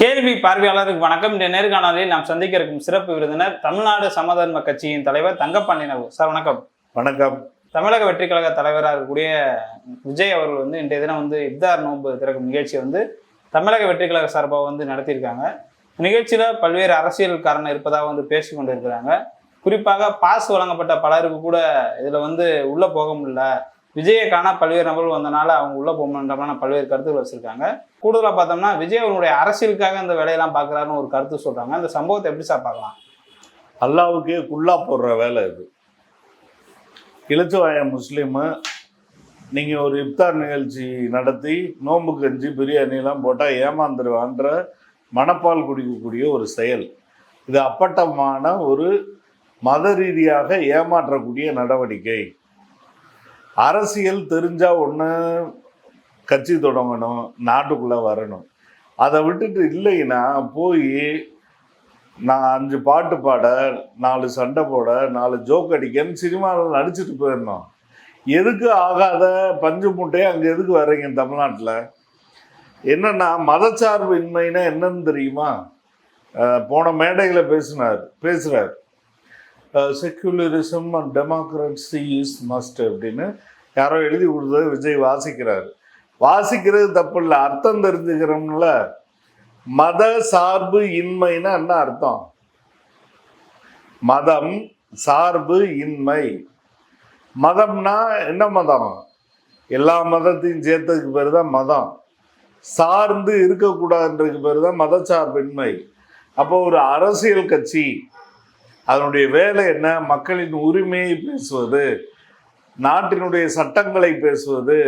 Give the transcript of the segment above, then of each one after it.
கேள்வி பார்வையாளருக்கு வணக்கம். இந்த நேர்காணலில் நாம் சந்திக்க இருக்கும் சிறப்பு விருந்தினர் தமிழ்நாடு சமதர்ம கட்சியின் தலைவர் தங்கப்பாண்டி நகு சார் வணக்கம். வணக்கம். தமிழக வெற்றி கழக தலைவராக இருக்கக்கூடிய விஜய் அவர்கள் வந்து இன்றைய தினம் வந்து இப்தார் நோன்பு திறக்கும் நிகழ்ச்சியை வந்து தமிழக வெற்றி கழக சார்பாக வந்து நடத்தியிருக்காங்க. நிகழ்ச்சியில பல்வேறு அரசியல் காரணம் இருப்பதாக வந்து பேசி கொண்டு இருக்கிறாங்க குறிப்பாக பாஸ் வழங்கப்பட்ட பலருக்கு கூட இதுல வந்து உள்ள போக முடியல. விஜயை காண பல்வேறு நபர்கள் வந்தனால அவங்க உள்ள போக பல்வேறு கருத்துக்கள் வச்சிருக்காங்க. கூடுதலாக பார்த்தோம்னா விஜய் அவருடைய அரசியலுக்காக இந்த வேலையெல்லாம் பார்க்குறாருன்னு ஒரு கருத்து சொல்கிறாங்க அந்த சம்பவத்தை எப்படி சார் பார்க்கலாம்? குல்லா போடுற வேலை இது. இளச்சுவாய முஸ்லீமு நீங்கள் ஒரு இப்தார் நிகழ்ச்சி நடத்தி நோன்பு கஞ்சி பிரியாணிலாம் போட்டால் ஏமாந்துருவான்ற மனப்பால் குடிக்கக்கூடிய ஒரு செயல். இது அப்பட்டமான ஒரு மத ரீதியாக ஏமாற்றக்கூடிய நடவடிக்கை. அரசியல் தெரிஞ்சால் ஒன்று கட்சி தொடங்கணும் நாட்டுக்குள்ளே வரணும். அதை விட்டுட்டு இல்லைன்னா போய் நான் அஞ்சு பாட்டு பாட நாலு சண்டை போட நாலு ஜோக் அடிக்கன்னு சினிமாவில் நடிச்சிட்டு போயிடணும். எதுக்கு ஆகாத பஞ்சு மூட்டையை அங்கே எதுக்கு வர்றீங்க தமிழ்நாட்டில்? என்னென்னா மதச்சார்பு இன்மைன்னா என்னன்னு தெரியுமா? போன மேடையில் பேசினார் பேசுகிறார் secularism and democracy is must அப்படின்னு யாரோ எழுதி கொடுத்தது விஜய் வாசிக்கிறார். வாசிக்கிறது தப்பு இல்லை அர்த்தம் தெரிஞ்சுக்கிறோம்ல. மத சார்பு இன்மைன்னா என்ன அர்த்தம்? மதம் சார்பு இன்மை. மதம்னா என்ன மதம்? எல்லா மதத்தையும் சேர்த்ததுக்கு பேர் தான் மதம். சார்ந்து இருக்கக்கூடாதுன்றதுக்கு பேர் தான் மதச்சார்பின்மை. அப்போ ஒரு அரசியல் கட்சி அதனுடைய வேலை என்ன? மக்களின் உரிமையை பேசுவது நாட்டினுடைய சட்டங்களை பேசுவது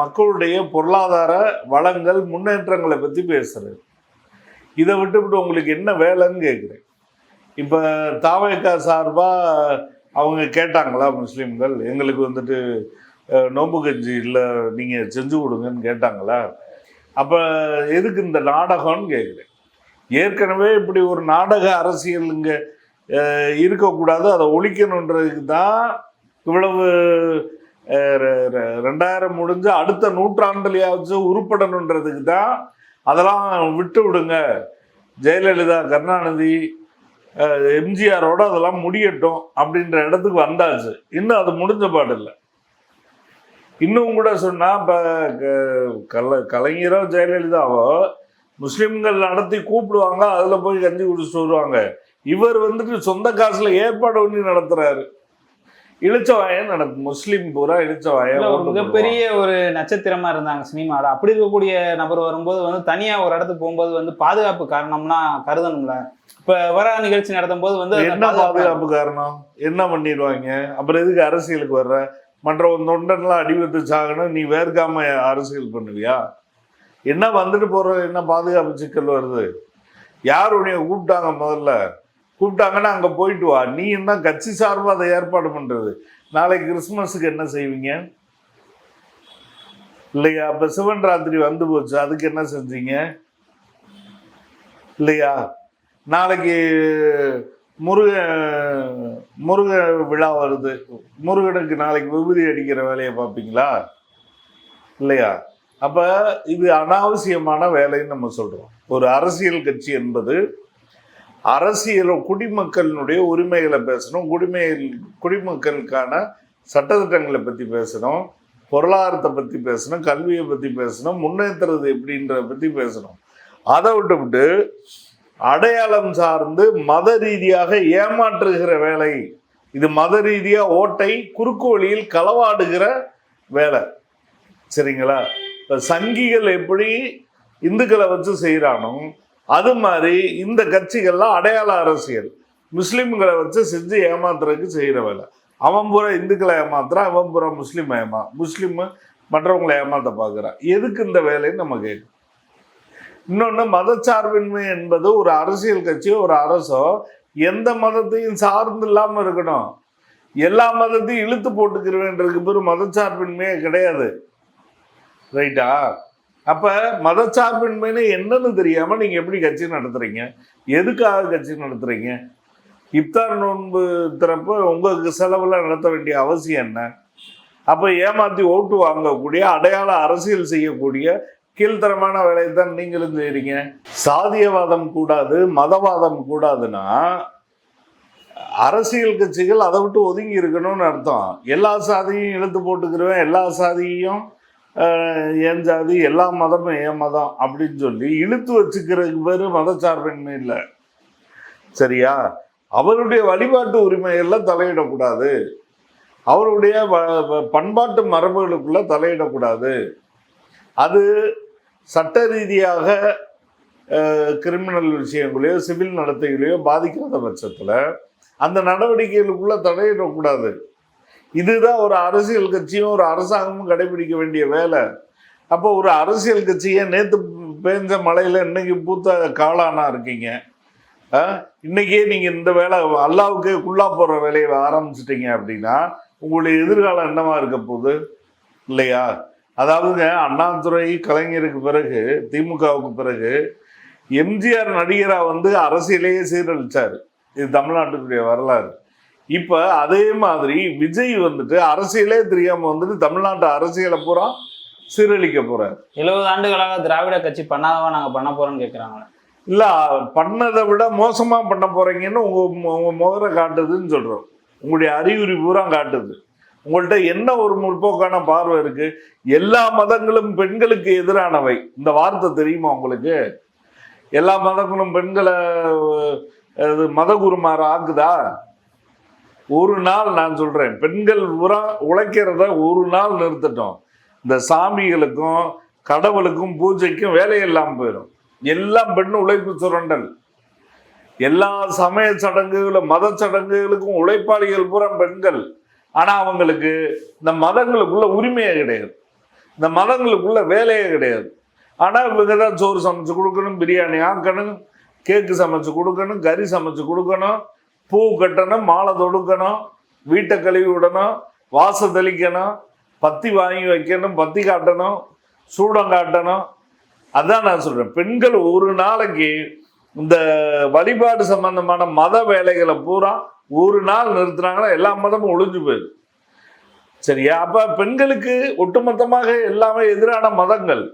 மக்களுடைய பொருளாதார வளங்கள் முன்னேற்றங்களை பற்றி பேசுறது. இதை விட்டுவிட்டு உங்களுக்கு என்ன வேலைன்னு கேட்குறேன். இப்போ தாவேக்கா சார்பாக அவங்க கேட்டாங்களா முஸ்லீம்கள்? எங்களுக்கு வந்துட்டு நோம்பு கஞ்சி இல்லை நீங்கள் செஞ்சு கொடுங்கன்னு கேட்டாங்களா? அப்போ எதுக்கு இந்த நாடகம்னு கேட்குறேன். ஏற்கனவே இப்படி ஒரு நாடக அரசியல் இங்கே இருக்கக்கூடாது. அதை ஒழிக்கணுன்றதுக்கு தான் இவ்வளவு ரெண்டாயிரம் முடிஞ்சு அடுத்த நூற்றாண்டுலையாச்சும் உருப்படணுன்றதுக்கு தான் அதெல்லாம் விட்டு விடுங்க. ஜெயலலிதா கருணாநிதி எம்ஜிஆரோட அதெல்லாம் முடியட்டும் அப்படின்ற இடத்துக்கு வந்தாச்சு. இன்னும் அது முடிஞ்ச பாடு இல்லை. இன்னும் கூட சொன்னால் இப்போ கல கலைஞரோ ஜெயலலிதாவோ முஸ்லிம்கள் நடத்தி கூப்பிடுவாங்க அதில் போய் கஞ்சி குடிச்சிட்டு வருவாங்க. இவர் வந்துட்டு சொந்த காசுல ஏற்பாடு பண்ணி நடத்துறாரு. இளிச்சவாயன் நடக்கும் முஸ்லீம் பூரா இளிச்சவாயன் ஒரு. மிகப்பெரிய ஒரு நட்சத்திரமா இருந்தாங்க சினிமாவில் அப்படி இருக்கக்கூடிய நபர் வரும்போது வந்து தனியா ஒரு இடத்துக்கு போகும்போது வந்து பாதுகாப்பு காரணம்னா கருதணும்ல. இப்ப வர நிகழ்ச்சி நடத்தும் போது வந்து என்ன பாதுகாப்பு- காரணம்? என்ன பண்ணிடுவாங்க? அப்புறம் எதுக்கு அரசியலுக்கு வர்ற? மற்ற ஒரு தொண்டன்லாம் அடிபட்டு சாகணும் நீ வேர்க்காம அரசியல் பண்ணுவியா? என்ன வந்துட்டு போற என்ன பாதுகாப்பு சிக்கல் வருது? யார் உன்னைய கூப்பிட்டாங்க முதல்ல? கூப்பிட்டாங்கன்னா அங்கே போயிட்டு வா. நீ என்ன கட்சி சார்பாக அதை ஏற்பாடு பண்ணுறது நாளைக்கு கிறிஸ்மஸுக்கு என்ன செய்வீங்க? இல்லையா? அப்போ சிவன் ராத்திரி வந்து போச்சு. அதுக்கு என்ன செஞ்சீங்க? இல்லையா? நாளைக்கு முருக முருக விழா வருது. முருகனுக்கு நாளைக்கு விபூதி அடிக்கிற வேலையை பார்ப்பீங்களா? இல்லையா? அப்போ இது அனாவசியமான வேலைன்னு நம்ம சொல்கிறோம் ஒரு அரசியல் கட்சி என்பது அரசியல் குடிமக்களினுடைய உரிமைகளை பேசணும் குடிமையில் குடிமக்களுக்கான சட்டத்திட்டங்களை பற்றி பேசணும் பொருளாதாரத்தை பற்றி பேசணும் கல்வியை பற்றி பேசணும் முன்னேற்றுறது எப்படின்றத பற்றி பேசணும். அதை விட்டுவிட்டு அடையாளம் சார்ந்து மத ரீதியாக ஏமாற்றுகிற வேலை. இது மத ரீதியாக ஓட்டை குறுக்கு வழியில் களவாடுகிற வேலை. சரிங்களா? இப்போ சங்கிகள் எப்படி இந்துக்களை வச்சு செய்கிறானோ அது மாதிரி இந்த கட்சிகள்லாம் அடையாள அரசியல். முஸ்லீம்களை வச்சு செஞ்சு ஏமாத்துறதுக்கு செய்கிற வேலை அவன் பூரா இந்துக்களை ஏமாத்துறான் அவன் பூரா முஸ்லீம் ஏமா முஸ்லீம் மற்றவங்களை ஏமாத்த பார்க்குறான் எதுக்கு இந்த வேலைன்னு நம்ம கேட்கும் இன்னொன்று மதச்சார்பின்மை என்பது ஒரு அரசியல் கட்சியோ ஒரு அரசோ எந்த மதத்தையும் சார்ந்து இல்லாமல் இருக்கணும். எல்லா மதத்தையும் இழுத்து போட்டுக்கிறவேன்றதுக்கு பேர் மதச்சார்பின்மையே கிடையாது. ரைட்டா? அப்போ மதச்சார்பின்மைன்னு என்னன்னு தெரியாமல் நீங்கள் எப்படி கட்சி நடத்துகிறீங்க எதுக்காக கட்சி நடத்துகிறீங்க இப்தார் நோன்பு திறப்ப உங்களுக்கு செலவில் நடத்த வேண்டிய அவசியம் என்ன? அப்போ ஏமாற்றி ஓட்டு வாங்கக்கூடிய அடையாள அரசியல் செய்யக்கூடிய கீழ்த்தரமான வேலையை தான் நீங்களும் செய்கிறீங்க சாதியவாதம் கூடாது மதவாதம் கூடாதுன்னா அரசியல் கட்சிகள் அதை விட்டு ஒதுங்கி இருக்கணும்னு அர்த்தம். எல்லா சாதியும் இழுத்து போட்டுக்கிறவன் எல்லா சாதியையும் என் ஜாதி? எல்லா மதமும் என் மதம்? அப்படின்னு சொல்லி இழுத்து வச்சுக்கிறதுக்கு பேர் மதச்சார்பின்மை இல்லை. சரியா? அவருடைய வழிபாட்டு உரிமையெல்லாம் தலையிடக்கூடாது. அவருடைய வ- பண்பாட்டு மரபுகளுக்குள்ள தலையிடக்கூடாது. அது சட்ட ரீதியாக கிரிமினல் விஷயங்களையோ சிவில் நடத்தைகளையோ பாதிக்காத பட்சத்தில் அந்த நடவடிக்கைகளுக்குள்ள தலையிடக்கூடாது. இதுதான் ஒரு அரசியல் கட்சியும் ஒரு அரசாங்கமும் கடைபிடிக்க வேண்டிய வேலை. அப்போ ஒரு அரசியல் கட்சியை நேற்று பேஞ்ச மழையில் இன்னைக்கு பூத்த காளானா இருக்கீங்க. ஆ? இன்னைக்கே நீங்கள் இந்த வேலை அல்லாவுக்கு குள்ளா போற வேலையை ஆரம்பிச்சிட்டீங்க அப்படின்னா உங்களுடைய எதிர்காலம் என்னவா இருக்க போகுது? இல்லையா? அதாவதுங்க அண்ணாதுரை கலைஞருக்கு பிறகு திமுகவுக்கு பிறகு எம்ஜிஆர் நடிகராக வந்து அரசியலையே சீரழிச்சார். இது தமிழ்நாட்டுக்குரிய வரலாறு. இப்ப அதே மாதிரி விஜய் வந்துட்டு அரசியலே தெரியாம வந்துட்டு தமிழ்நாட்டு அரசியலை பூரா சீரழிக்க போறாரு. எழுபது ஆண்டுகளாக திராவிட கட்சி பண்ணாதவா நாங்க பண்ண போறோம்னு கேக்குறாங்க இல்ல பண்ணதை விட மோசமா பண்ண போறீங்கன்னு உங்க உங்க முகரை காட்டுதுன்னு சொல்றோம். உங்களுடைய அறிகுறி பூரா காட்டுது. உங்கள்கிட்ட என்ன ஒரு முற்போக்கான பார்வை இருக்கு? எல்லா மதங்களும் பெண்களுக்கு எதிரானவை. இந்த வார்த்தை தெரியுமா உங்களுக்கு? எல்லா மதங்களும் பெண்களை மதகுருமார் ஆக்குதா? ஒரு நாள் நான் சொல்றேன் பெண்கள் பூரா உழைக்கிறத ஒரு நாள் நிறுத்தட்டும். இந்த சாமிகளுக்கும் கடவுளுக்கும் பூஜைக்கும் வேலையெல்லாம் போயிடும். எல்லாம் பெண் உழைப்பு சுரண்டல். எல்லா சமய சடங்குகளும் மத சடங்குகளுக்கும் உழைப்பாளிகள் பூரா பெண்கள். ஆனால் அவங்களுக்கு இந்த மதங்களுக்குள்ள உரிமையே கிடையாது. இந்த மதங்களுக்குள்ள வேலையே கிடையாது. ஆனால் இவங்க தான் சோறு சமைச்சு கொடுக்கணும் பிரியாணி ஆக்கணும் கேக்கு சமைச்சு கொடுக்கணும் கறி சமைச்சு கொடுக்கணும் பூ கட்டணும் மாலை தொடுக்கணும் வீட்டை கழுவி விடணும் வாசல் தெளிக்கணும் பத்தி வாங்கி வைக்கணும் பத்தி காட்டணும் சூடம் காட்டணும். அதான் நான் சொல்கிறேன் பெண்கள் ஒரு நாளைக்கு இந்த வழிபாடு சம்பந்தமான மத வேலைகளை பூரா ஒரு நாள் நிறுத்துனாங்கன்னா எல்லா மதமும் ஒழிஞ்சு போயிடும். சரியா? அப்ப பெண்களுக்கு ஒட்டுமொத்தமாக எல்லாமே எதிரான மதங்கள்.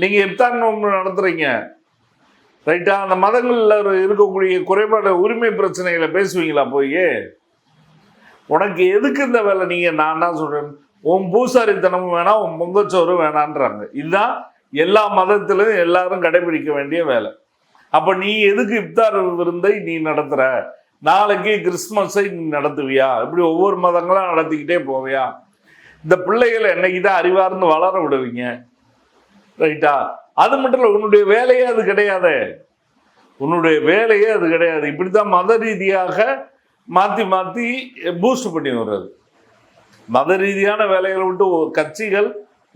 நீங்க இப்தான் நோன்பு நடத்துறீங்க. ரைட்டா அந்த மதங்களில் இருக்கக்கூடிய குறைபாடு உரிமை பிரச்சனைகளை பேசுவீங்களா போய்? உனக்கு எதுக்கு இந்த வேலை? நீங்கள் நான் என்ன சொல்கிறேன் உன் பூசாரித்தனமும் வேணாம் உன் பொங்கச்சோறு வேணான்றாங்க. இதுதான் எல்லா மதத்திலும் எல்லாரும் கடைபிடிக்க வேண்டிய வேலை. அப்போ நீ எதுக்கு இப்தார் விருந்தை நீ நடத்துகிற நாளைக்கு கிறிஸ்மஸை நீ நடத்துவியா? இப்படி ஒவ்வொரு மதங்களாக நடத்திக்கிட்டே போவியா? இந்த பிள்ளைகளை என்னைக்கு தான் அறிவார்ந்து வளர விடுவீங்க. ரைட்டா அது மட்டும் இல்லை உன்னுடைய வேலையே அது கிடையாது. உன்னுடைய வேலையே அது கிடையாது. இப்படி தான் மத ரீதியாக மாற்றி மாற்றி பூஸ்ட் பண்ணி வர்றது. மத ரீதியான வேலைகளை விட்டு கட்சிகள்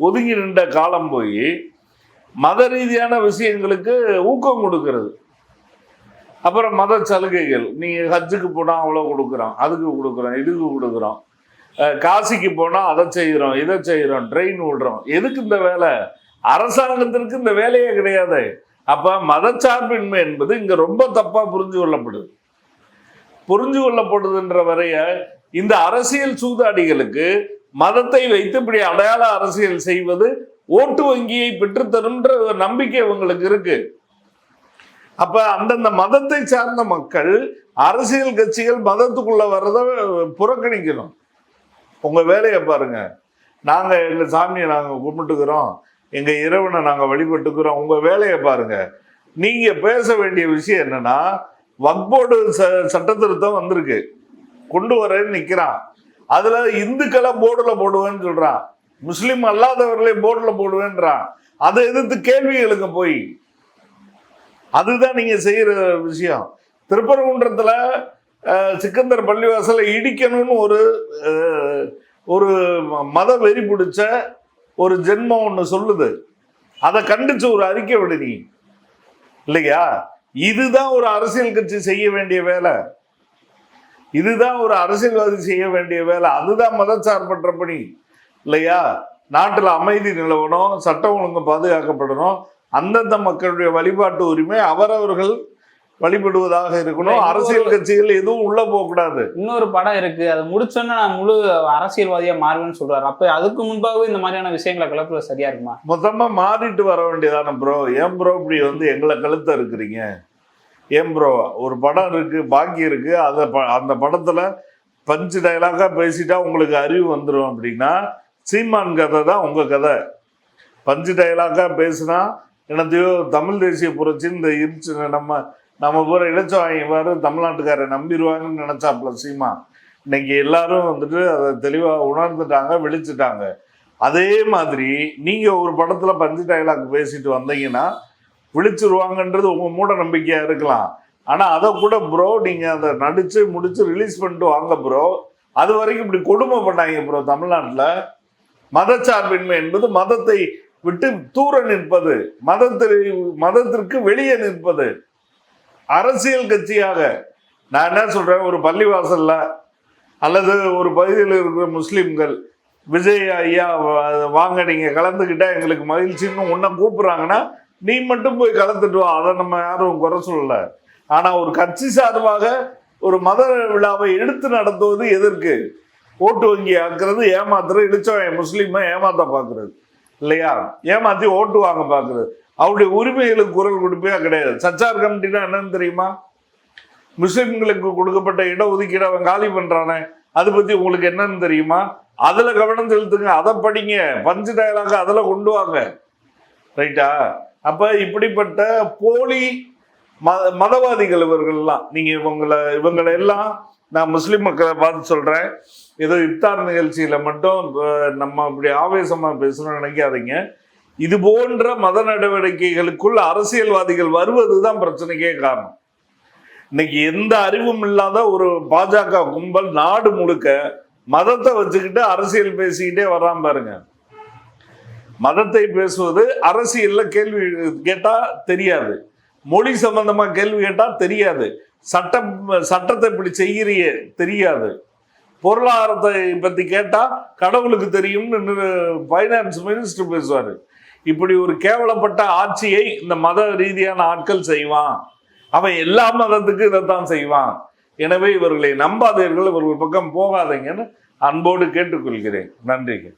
ஒதுங்கி நின்ற காலம் போய் மத ரீதியான விஷயங்களுக்கு ஊக்கம் கொடுக்கறது. அப்புறம் மத சலுகைகள். நீங்கள் ஹஜ்ஜுக்கு போனால் அவ்வளோ கொடுக்குறோம் அதுக்கு கொடுக்குறோம் இதுக்கு கொடுக்குறோம் காசிக்கு போனால் அதை செய்கிறோம் இதை செய்கிறோம் ட்ரெயின் விடுறோம் எதுக்கு இந்த வேலை? அரசாங்கத்திற்கு இந்த வேலையே கிடையாது. அப்ப மதச்சார்பின்மை என்பது இங்க ரொம்ப தப்பா புரிஞ்சு கொள்ளப்படுது. புரிஞ்சு கொள்ளப்படுதுன்ற வரைய இந்த அரசியல் சூதாடிகளுக்கு மதத்தை வைத்து இப்படி அடையாள அரசியல் செய்வது ஓட்டு வங்கியை பெற்றுத்தரும்ன்ற ஒரு நம்பிக்கை உங்களுக்கு இருக்கு. அப்ப அந்தந்த மதத்தை சார்ந்த மக்கள் அரசியல் கட்சிகள் மதத்துக்குள்ள வர்றத புறக்கணிக்கணும். உங்க வேலையை பாருங்க. நாங்க எங்க சாமியை நாங்க கும்பிட்டுக்கிறோம். எங்கள் இறைவனை நாங்கள் வழிபட்டுக்கிறோம். உங்கள் வேலையை பாருங்கள் நீங்கள் பேச வேண்டிய விஷயம் என்னன்னா வக்போர்டு ச- சட்ட திருத்தம் வந்திருக்கு. கொண்டு வரேன்னு நிற்கிறான் அதில் இந்துக்களை போர்டில் போடுவேன்னு சொல்கிறான் முஸ்லீம் அல்லாதவர்களே போர்டில் போடுவேன்றான். அதை எதிர்த்து கேள்விகளுக்கு போய். அதுதான் நீங்கள் செய்கிற விஷயம். திருப்பரங்குன்றத்தில் சிக்கந்தர் பள்ளிவாசலை இடிக்கணும்னு ஒரு ஒரு மத வெறி பிடிச்ச ஒரு ஜென்மம் ஒன்று சொல்லுது. அதை கண்டிச்சு ஒரு அறிக்கை விடு நீ. இல்லையா? இதுதான் ஒரு அரசியல் கட்சி செய்ய வேண்டிய வேலை. இதுதான் ஒரு அரசியல்வாதி செய்ய வேண்டிய வேலை. அதுதான் மதச்சார்பற்ற பணி இல்லையா? நாட்டில் அமைதி நிலவணும் சட்டம் ஒழுங்கு பாதுகாக்கப்படணும். அந்தந்த மக்களுடைய வழிபாட்டு உரிமை அவரவர்கள் வழிபடுவதாக இருக்கணும். அரசியல் கட்சிகள் எதுவும் உள்ள போக கூடாது இன்னொரு படம் இருக்கு. அது முடிச்சோன்னா நான் முழு அரசியல்வாதியா மாறுவேன்னு சொல்றாரு. அப்ப அதுக்கு முன்பாகவே இந்த மாதிரியான விஷயங்களை கிளப்புல சரியா இருக்குமா? மொத்தமா மாறிட்டு வர வேண்டியதானே ப்ரோ ஏன் ப்ரோ இப்படி வந்து எங்களை கழுத்த இருக்கிறீங்க ஏன் ப்ரோ ஒரு படம் இருக்கு பாக்கி இருக்கு. அத அந்த படத்துல பஞ்சு டயலாகா பேசிட்டா உங்களுக்கு அறிவு வந்துடும் அப்படின்னா சீமான் கதை தான் உங்க கதை. பஞ்சு டயலாகா பேசுனா என்னத்தையோ தமிழ் தேசிய புரட்சின்னு இந்த இருச்சு நம்ம நம்ம பூரா இளைச்சவாங்க பாரு தமிழ்நாட்டுக்காரை நம்பிடுவாங்கன்னு நினச்சாப்ல சீமா. இன்னைக்கு எல்லாரும் வந்துட்டு அதை தெளிவாக உணர்ந்துட்டாங்க விழிச்சிட்டாங்க. அதே மாதிரி நீங்கள் ஒரு படத்தில் பஞ்சு டயலாக் பேசிட்டு வந்தீங்கன்னா விழிச்சிருவாங்கன்றது உங்கள் மூட நம்பிக்கையாக இருக்கலாம். ஆனால் அதை கூட ப்ரோ நீங்கள் அதை நடித்து முடித்து ரிலீஸ் பண்ணிட்டு வாங்க ப்ரோ அது வரைக்கும் இப்படி கொடுமை பண்ணாங்க ப்ரோ தமிழ்நாட்டில். மதச்சார்பின்மை என்பது மதத்தை விட்டு தூர நிற்பது. மதத்தை மதத்திற்கு வெளியே நிற்பது. அரசியல் கட்சியாக நான் என்ன சொல்றேன்? ஒரு பள்ளிவாசல்ல அல்லது ஒரு பகுதியில் இருக்கிற முஸ்லீம்கள் விஜய் ஐயா வாங்க நீங்க கலந்துக்கிட்டா எங்களுக்கு மகிழ்ச்சின்னு உன்னை கூப்பிடுறாங்கன்னா நீ மட்டும் போய் கலந்துட்டு வா. அதை நம்ம யாரும் குறை சொல்லல. ஆனா ஒரு கட்சி சார்பாக ஒரு மத விழாவை எடுத்து நடத்துவது எதற்கு? ஓட்டு வங்கி ஆக்குறது ஏமாத்துறது இடிச்சவன் முஸ்லீமை ஏமாத்த பார்க்குறது இல்லையா? ஏமாத்தி ஓட்டு வாங்க பார்க்குறது அவருடைய உரிமைகளுக்கு குரல் கொடுப்பே கிடையாது. சச்சார் கமிட்டினா என்னன்னு தெரியுமா? முஸ்லிம்களுக்கு கொடுக்கப்பட்ட இடஒதுக்கீடு அவன் காலி பண்றானே. அதை பத்தி உங்களுக்கு என்னன்னு தெரியுமா? அதுல கவனம் செலுத்துங்க. அதை படிங்க. பஞ்சு டயலாக அதில் கொண்டு வாங்க. ரைட்டா அப்ப இப்படிப்பட்ட போலி மத மதவாதிகள் இவர்கள்லாம் நீங்க இவங்களை இவங்களை எல்லாம் நான் முஸ்லீம் மக்களை பார்த்து சொல்றேன். ஏதோ இப்தார் நிகழ்ச்சியில மட்டும் நம்ம அப்படி ஆவேசமா பேசணும்னு நினைக்காதீங்க. இது போன்ற மத நடவடிக்கைகளுக்குள் அரசியல்வாதிகள் வருவதுதான் பிரச்சனைக்கே காரணம். இன்னைக்கு எந்த அறிவும் இல்லாத ஒரு பாஜக கும்பல் நாடு முழுக்க மதத்தை வச்சுக்கிட்டு அரசியல் பேசிக்கிட்டே வர்றான் பாருங்க. மதத்தை பேசுவது அரசியல்ல கேள்வி கேட்டா தெரியாது. மொழி சம்பந்தமா கேள்வி கேட்டா தெரியாது. சட்டம் சட்டத்தை இப்படி செய்கிறிய தெரியாது. பொருளாதாரத்தை பத்தி கேட்டா கடவுளுக்கு தெரியும்னு ஃபைனான்ஸ் மினிஸ்டர் பேசுவாரு. இப்படி ஒரு கேவலப்பட்ட ஆட்சியை இந்த மத ரீதியான ஆட்கள் செய்வான். அவன் எல்லா மதத்துக்கும் இதைத்தான் செய்வான். எனவே இவர்களை நம்பாதீர்கள் இவர்கள் பக்கம் போகாதீங்கன்னு அன்போடு கேட்டுக்கொள்கிறேன். நன்றிகள்.